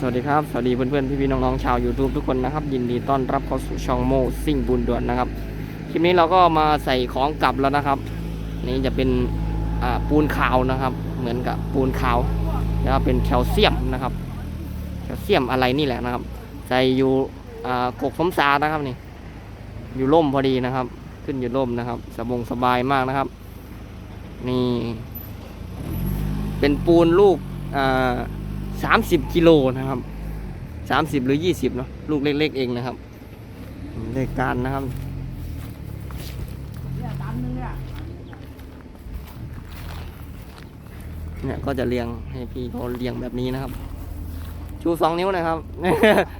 สวัสดีครับ สวัสดีเพื่อนๆ พี่ๆ น้องๆ ชาว YouTube ทุกคนนะครับ ยินดีต้อนรับเข้าสู่ช่องโมซิ่งบุญด่วนนะครับ คลิปนี้เราก็มาใส่ของกลับแล้วนะครับ นี่จะเป็นปูนขาวนะครับ เหมือนกับปูนขาวแล้วเป็นแคลเซียมนะครับ แคลเซียมอะไรนี่แหละนะครับ ใส่อยู่กกสมสานะครับนี่ อยู่ร่มพอดีนะครับ ขึ้นอยู่ร่มนะครับ สบงสบายมากนะครับ นี่ เป็นปูนลูกอ่า สามสิบกิโลนะครับสามสิบหรือยี่สิบเนาะลูกเล็ก ๆ เองนะครับได้การนะครับเนี่ยก็จะเรียงให้พี่เขาเรียงแบบนี้นะครับ ชูสองนิ้วนะครับ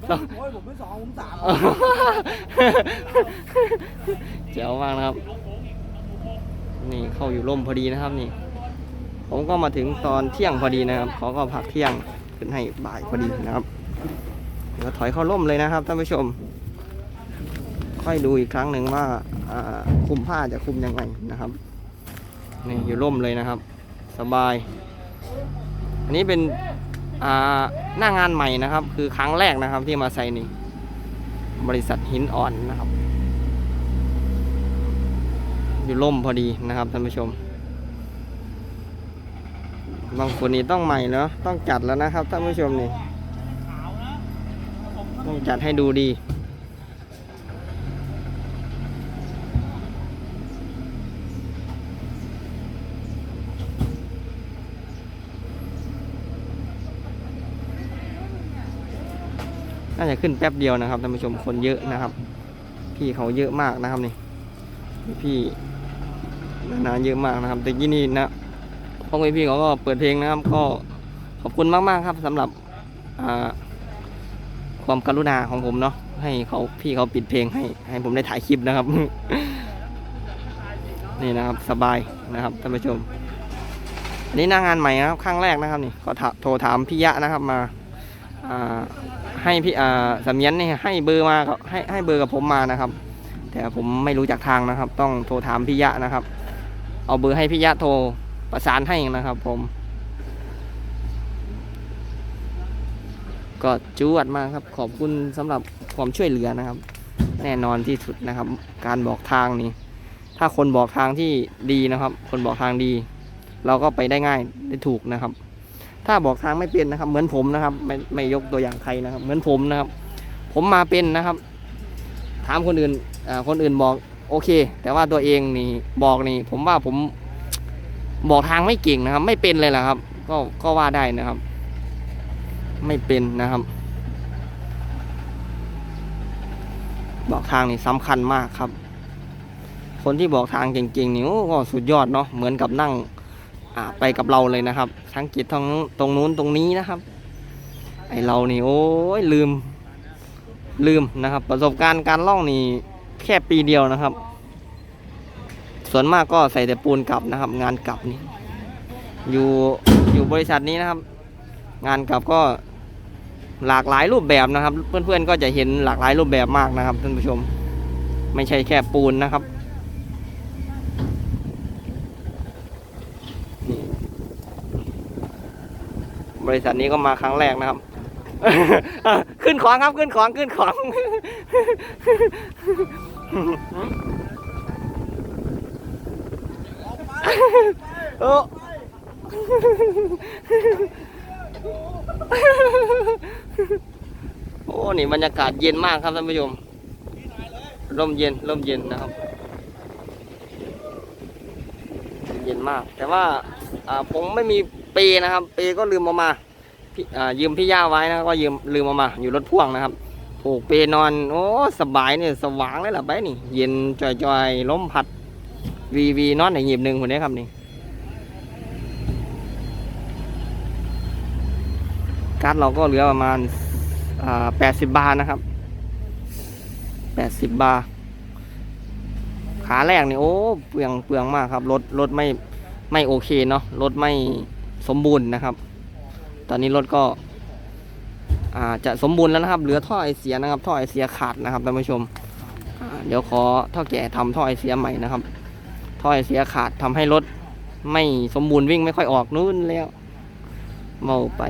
สองโอ้ยผมไม่สองผมสามเจ๋วมากนะครับ นี่เข้าอยู่ร่มพอดีนะครับนี่ ผมก็มาถึงตอนเที่ยงพอดีนะครับเขาก็พักเที่ยง ขึ้นให้บ่ายพอดีนะครับ เดี๋ยวถอยเข้าร่มเลยนะครับท่านผู้ชม ค่อยดูอีกครั้งหนึ่งว่าคุมผ้าจะคุมยังไงนะครับนี่อยู่ร่มเลยนะครับ สบาย อันนี้เป็นหน้างานใหม่นะครับ คือครั้งแรกนะครับที่มาใส่นี่บริษัทหินอ่อนนะครับ อยู่ร่มพอดีนะครับท่านผู้ชม บางคนนี่ต้องใหม่แล้วต้องจัดแล้วนะครับท่านผู้ชมนี่ต้องจัดให้ดูดีน่าจะขึ้นแป๊บเดียวนะครับท่านผู้ชมคนเยอะนะครับ พี่เขาเยอะมากนะครับนี่พี่นานาเยอะมากนะครับแต่กี้นี่นะ พวกพี่เขาก็เปิดเพลงนะครับ ก็ขอบคุณมากๆครับสำหรับความกรุณาของผมเนาะให้เขาพี่เขาปิดเพลงให้ให้ผมได้ถ่ายคลิปนะครับ นี่นะครับสบายนะครับท่านผู้ชมอันนี้หน้างานใหม่นะครับครั้งแรกนะครับนี่ก็โทรถามพี่ยะนะครับมาให้พี่สำเนียนนี่ให้เบอร์มาให้ให้เบอร์กับผมมานะครับ แต่ผมไม่รู้จักทางนะครับ ต้องโทรถามพี่ยะนะครับ เอาเบอร์ให้พี่ยะโทร ประสานให้นะครับผม ก็จวดมากครับ ขอบคุณสำหรับความช่วยเหลือนะครับ แน่นอนที่สุดนะครับ การบอกทางนี่ถ้าคนบอกทางที่ดีนะครับ คนบอกทางดี เราก็ไปได้ง่ายได้ถูกนะครับ ถ้าบอกทางไม่เป็นนะครับ เหมือนผมนะครับ ไม่ไม่ยกตัวอย่างใครนะครับ เหมือนผมนะครับ ผมมาเป็นนะครับ ถามคนอื่นคนอื่นบอกโอเค แต่ว่าตัวเองนี่บอกนี่ ผมว่าผม บอกทางไม่เก่งนะครับ ไม่เป็นเลยแหละครับ ก็ก็ว่าได้นะครับ ไม่เป็นนะครับ บอกทางนี่สำคัญมากครับ คนที่บอกทางเก่งๆนี่ก็สุดยอดเนาะเหมือนกับนั่งไปกับเราเลยนะครับ ทั้งจิตทั้งตรงนู้นตรงนี้นะครับ ไอเรานี่โอ้ยลืมลืมนะครับ ประสบการณ์การล่องนี่แค่ปีเดียวนะครับ ส่วนมากก็ใส่แต่ปูนกลับนะครับ งานกลับนี่อยู่อยู่บริษัทนี้นะครับ งานกลับก็หลากหลายรูปแบบนะครับ เพื่อนๆก็จะเห็นหลากหลายรูปแบบมากนะครับท่านผู้ชม ไม่ใช่แค่ปูนนะครับบริษัทนี้ก็มาครั้งแรกนะครับ ขึ้นของครับขึ้นของขึ้นของ โอ้โอ้นี่บรรยากาศเย็นมากครับท่านผู้ชมร่มเย็นร่มเย็นนะครับ เย็นมาก แต่ว่าอ่าผมไม่มีเปนะครับ เปก็ลืมเอามาพี่อ่ายืมพี่ย่าไว้นะก็ยืมลืมเอามา อยู่รถพ่วงนะครับผูกเปนอน โอ้สบายเนี่ยสว่างเลยล่ะไปนี่ เย็นจอยๆลมพัด วีวีน็อนในหยิบหนึ่งคนนี้ครับนี่การ์ดเราก็เหลือประมาณแปดสิบบาทนะครับแปดสิบบาทขาแรกนี่โอ้เปลืองเปลืองมากครับรถรถไม่ไม่โอเคเนาะรถไม่สมบูรณ์นะครับ ตอนนี้รถก็อาจะสมบูรณ์แล้วนะครับ เหลือท่อไอเสียนะครับ ท่อไอเสียขาดนะครับท่านผู้ชม เดี๋ยวขอท่าแก่ทำท่อไอเสียใหม่นะครับ ถ้อยเสียขาดทำให้รถไม่สมบูรณ์วิ่งไม่ค่อยออกนู่นแล้วเมาไป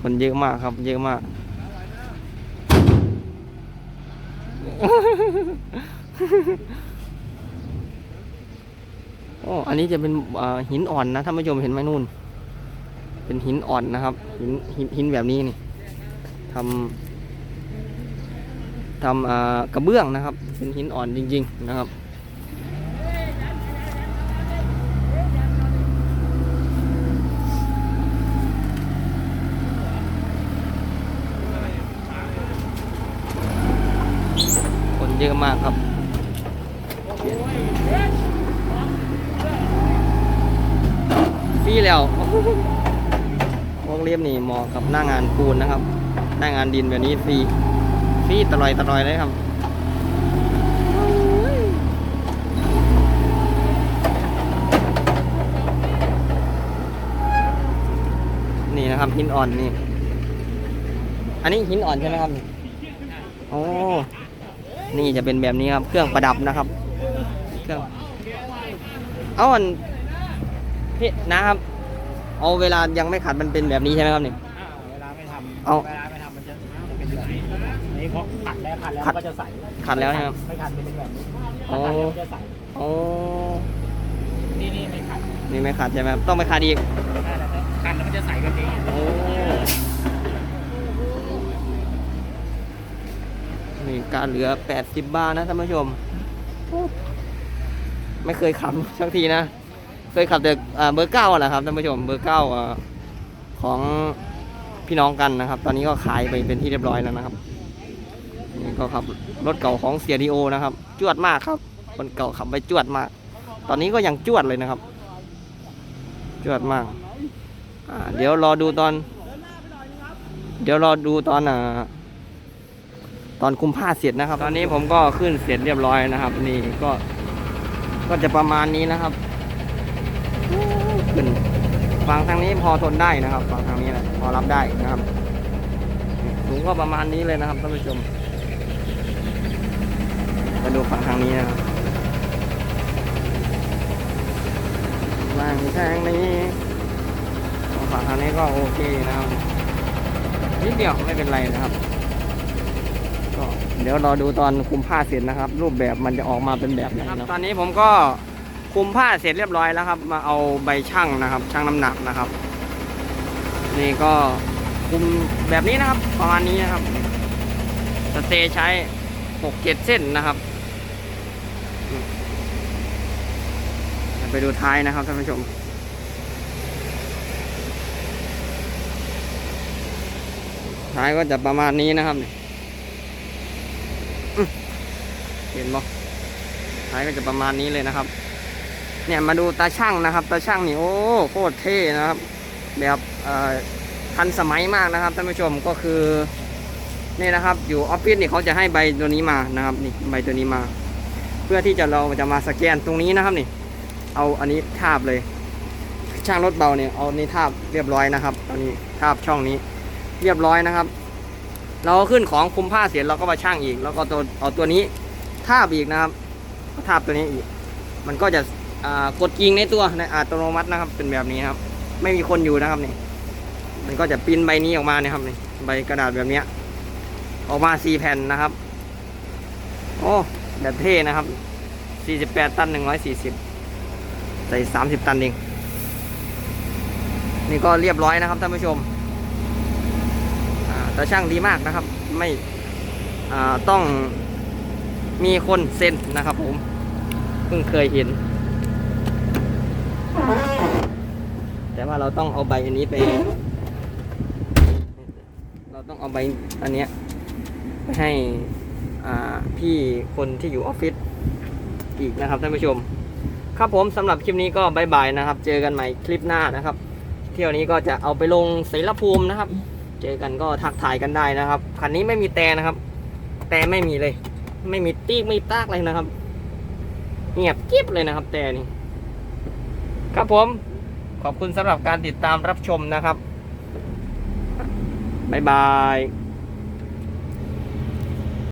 คนเยอะมากครับ เยอะมาก โอ้ อันนี้จะเป็นหินอ่อนนะท่านผู้ชมเห็นไหมนู่น เป็นหินอ่อนนะครับ หินหินหินแบบนี้นี่ทำทำกระเบื้องนะครับ เป็นหินอ่อนจริง ๆ นะครับคนเยอะมากครับ ฟรีแล้ว เลียมนี่เหมาะกับหน้างานปูนนะครับ หน้างานดินแบบนี้ฟรีฟรีตลอยตลอยเลยครับนี่นะครับหินอ่อนนี่ อันนี้หินอ่อนใช่ไหมครับ โอ้ นี่จะเป็นแบบนี้ครับ เครื่องประดับนะครับ เครื่อง เอาอันพี่นะครับ เอาเวลายังไม่ขัดมันเป็นแบบนี้ใช่ไหมครับนี่อ่าเวลาไม่ทำเอาเวลาไม่ทำมันจะจะเป็นแบบนี้อันนี้พอขัดแล้วขัดแล้วขัดก็จะใสขัดแล้วนะครับ ไม่ขัดจะเป็นแบบนี้อ๋อถ้าขัดแล้วมันจะใสโอ้นี่นี่ไม่ขัดนี่ไม่ขัดใช่ไหมครับต้องไปขัดอีก ขัดแล้วมันจะใสแบบนี้โอ้นี่การเหลือ 80 บาทนะท่านผู้ชม ไม่เคยขับสักทีนะ เคยขับแต่อ่าเบอร์เก้าแหละครับท่านผู้ชมเบอร์เก้าของพี่น้องกันนะครับ ตอนนี้ก็ขายไปเป็นที่เรียบร้อยแล้วนะครับนี่ก็ขับรถเก่าของเสียดีโอนะครับ จวดมากครับคนเก่าขับไปจวดมาก ตอนนี้ก็ยังจวดเลยนะครับ จวดมากเดี๋ยวรอดูตอน เดี๋ยวรอดูตอนอ่าตอนคุมผ้าเสร็จนะครับ ตอนนี้ผมก็ขึ้นเสร็จเรียบร้อยนะครับ นี่ก็ก็จะประมาณนี้นะครับ ขึ้นฝั่งทางนี้พอทนได้นะครับฝั่งทางนี้แหละพอรับได้นะครับ สูงก็ประมาณนี้เลยนะครับท่านผู้ชมมาดูฝั่งทางนี้นะครับฝั่งทางนี้ฝั่งทางนี้ก็โอเคนะครับนิดเดียวไม่เป็นไรนะครับก็เดี๋ยวรอดูตอนคุมผ้าเสร็จนะครับ รูปแบบมันจะออกมาเป็นแบบไหนนะตอนนี้ผมก็ คุมผ้าเสร็จเรียบร้อยแล้วครับ มาเอาใบช่างนะครับช่างน้ำหนักนะครับ นี่ก็คุมแบบนี้นะครับ ประมาณนี้นะครับ สเตย์ใช้หกเจ็ดเส้นนะครับไปดูท้ายนะครับท่านผู้ชมท้ายก็จะประมาณนี้นะครับเห็นบ่ท้ายก็จะประมาณนี้เลยนะครับ เนี่ยมาดูตาช่างนะครับ ตาช่างนี่โอ้โคตรเท่นะครับ แบบทันสมัยมากนะครับท่านผู้ชมก็คือนี่นะครับอยู่ออฟฟิศนี่เขาจะให้ใบตัวนี้มานะครับนี่ใบตัวนี้มา เพื่อที่จะเราจะมาสแกนตรงนี้นะครับนี่ เอาอันนี้ทาบเลย ช่างรถเบาเนี่ยเอานี่ทาบเรียบร้อยนะครับตอนนี้ทาบช่องนี้ เรียบร้อยนะครับ เราขึ้นของคุมผ้าเสร็จเราก็มาช่างอีก แล้วก็ตัวเอาตัวนี้ทาบอีกนะครับทาบตัวนี้อีก มันก็จะ กดกิ่งในตัวในอัตโนมัตินะครับ เป็นแบบนี้ครับ ไม่มีคนอยู่นะครับนี่มันก็จะปิ้นใบนี้ออกมาเนี่ยครับนี่ใบกระดาษแบบนี้ออกมาสี่แผ่นนะครับ โอ้แบบเท่นะครับสี่สิบแปดตันหนึ่งร้อยสี่สิบใส่สามสิบตันเองนี่ก็เรียบร้อยนะครับท่านผู้ชมอ่าแต่ช่างดีมากนะครับ ไม่ต้องมีคนเซ็นนะครับผมเพิ่งเคยเห็น แต่ว่าเราต้องเอาใบอันนี้ไป เราต้องเอาใบอันเนี้ยไปให้พี่คนที่อยู่ออฟฟิศอีกนะครับท่านผู้ชม ครับผมสำหรับคลิปนี้ก็บายบายนะครับ เจอกันใหม่คลิปหน้านะครับ เที่ยวนี้ก็จะเอาไปลงเสรภูมินะครับ เจอกันก็ทักทายกันได้นะครับคันนี้ไม่มีแต่นะครับ แต่ไม่มีเลย ไม่มีตีกไม่มีตากเลยนะครับ เงียบกิ๊บเลยนะครับ แต่นี่ ครับผมขอบคุณสำหรับการติดตามรับชมนะครับ บ๊ายบาย